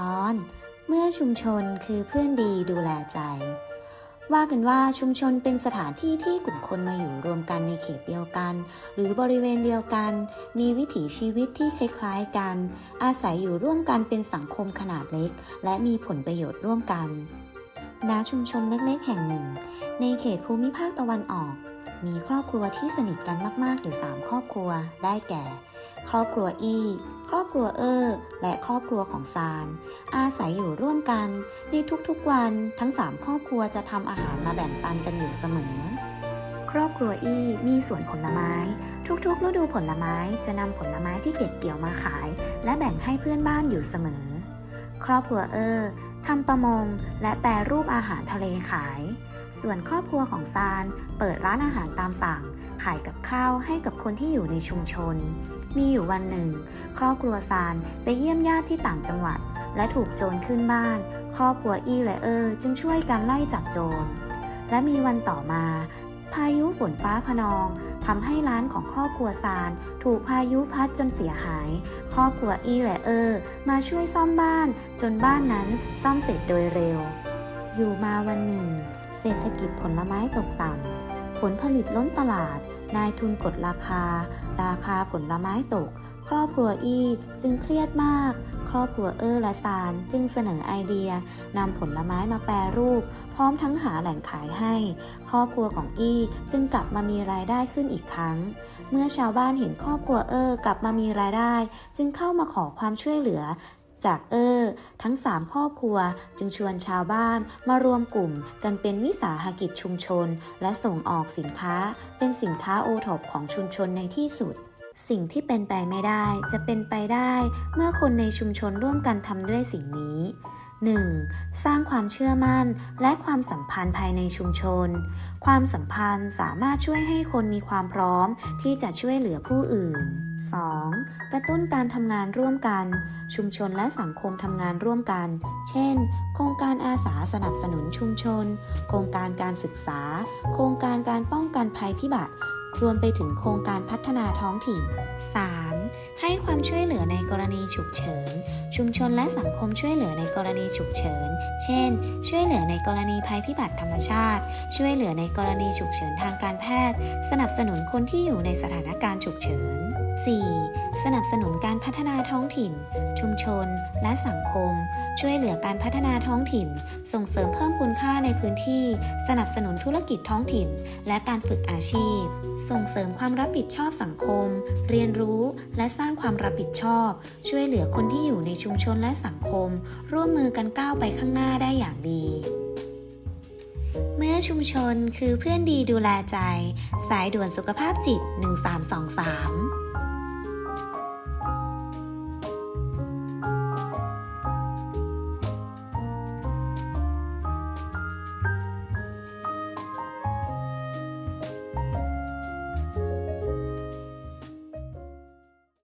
ตอน เมื่อชุมชนคือเพื่อนดีดูแลใจ ว่ากันว่าชุมชนเป็นสถานที่ที่กลุ่มคนมาอยู่รวมกันในเขตเดียวกัน หรือบริเวณเดียวกัน มีวิถีชีวิตที่คล้ายๆกัน อาศัยอยู่ร่วมกันเป็นสังคมขนาดเล็ก และมีผลประโยชน์ร่วมกันณชุมชนเล็กๆ แห่งหนึ่ง ในเขตภูมิภาคตะวันออก มีครอบครัวที่สนิทกันมากๆอยู่ 3 ครอบครัวได้แก่ ครอบครัวอีครอบครัวเออและครอบครัวของซาน อาศัยอยู่ร่วมกัน ในทุกๆวันทั้ง 3 ครอบครัวจะทำอาหารมาแบ่งปันกันอยู่เสมอ ครอบครัวอีมีสวนผลไม้ ทุกๆฤดูผลไม้จะนำผลไม้ที่เก็บเกี่ยวมาขาย และแบ่งให้เพื่อนบ้านอยู่เสมอ ครอบครัวเออทำประมงและแปรรูปอาหารทะเลขาย ส่วนครอบครัวของซานเปิดร้านอาหารตามสั่ง ขายกับข้าวให้กับคนที่อยู่ในชุมชน มีอยู่วันหนึ่ง ครอบครัวซานไปเยี่ยมญาติที่ต่างจังหวัด และถูกโจรขึ้นบ้าน ครอบครัวอีและเออจึงช่วยกันไล่จับโจร และมีวันต่อมา พายุฝนฟ้าขนองทำให้ร้านของครอบครัวซานถูกพายุพัดจนเสียหาย ครอบครัวอีและเออ มาช่วยซ่อมบ้าน จนบ้านนั้นซ่อมเสร็จโดยเร็ว อยู่มาวันหนึ่ง เศรษฐกิจผลไม้ตกต่ำ ผลผลิตล้นตลาด นายทุนกดราคา ราคาผลไม้ตก ครอบครัวอีจึงเครียดมาก ครอบครัวเออและซานจึงเสนอไอเดียนำผลไม้มาแปรรูป พร้อมทั้งหาแหล่งขายให้ ครอบครัวของอีจึงกลับมามีรายได้ขึ้นอีกครั้ง เมื่อชาวบ้านเห็นครอบครัวเออกลับมามีรายได้ จึงเข้ามาขอความช่วยเหลือ จากเออทั้ง 3 ครอบครัวจึงชวนชาวบ้านมารวมกลุ่มกันเป็นวิสาหกิจชุมชน และส่งออกสินค้าเป็นสินค้าโอท็อปของชุมชนในที่สุดสิ่งที่เป็นไปไม่ได้จะเป็นไปได้ เมื่อคนในชุมชนร่วมกันทำด้วยสิ่งนี้ 1. สร้างความเชื่อมั่นและความสัมพันธ์ภายในชุมชน ความสัมพันธ์สามารถช่วยให้คนมีความพร้อมที่จะช่วยเหลือผู้อื่น 2. กระตุ้นการทำงานร่วมกัน ชุมชนและสังคมทำงานร่วมกัน เช่น โครงการอาสาสนับสนุนชุมชน โครงการการศึกษา โครงการการป้องกันภัยพิบัติ รวมไปถึงโครงการพัฒนาท้องถิ่น 3. ให้ความช่วยเหลือ กรณีฉุกเฉิน ชุมชนและสังคมช่วยเหลือในกรณีฉุกเฉิน เช่น ช่วยเหลือในกรณีภัยพิบัติธรรมชาติ ช่วยเหลือในกรณีฉุกเฉินทางการแพทย์ สนับสนุนคนที่อยู่ในสถานการณ์ฉุกเฉิน 4. สนับสนุนการพัฒนาท้องถิ่น ชุมชน และสังคม ช่วยเหลือการพัฒนาท้องถิ่น ส่งเสริมเพิ่มคุณค่าในพื้นที่ สนับสนุนธุรกิจท้องถิ่น และการฝึกอาชีพ ส่งเสริมความรับผิดชอบสังคม เรียนรู้และสร้างความรับผิดชอบ ช่วยเหลือคนที่อยู่ในชุมชนและสังคม ร่วมมือกันก้าวไปข้างหน้าได้อย่างดีเมื่อชุมชนคือเพื่อนดีดูแลใจ สายด่วนสุขภาพจิต 1323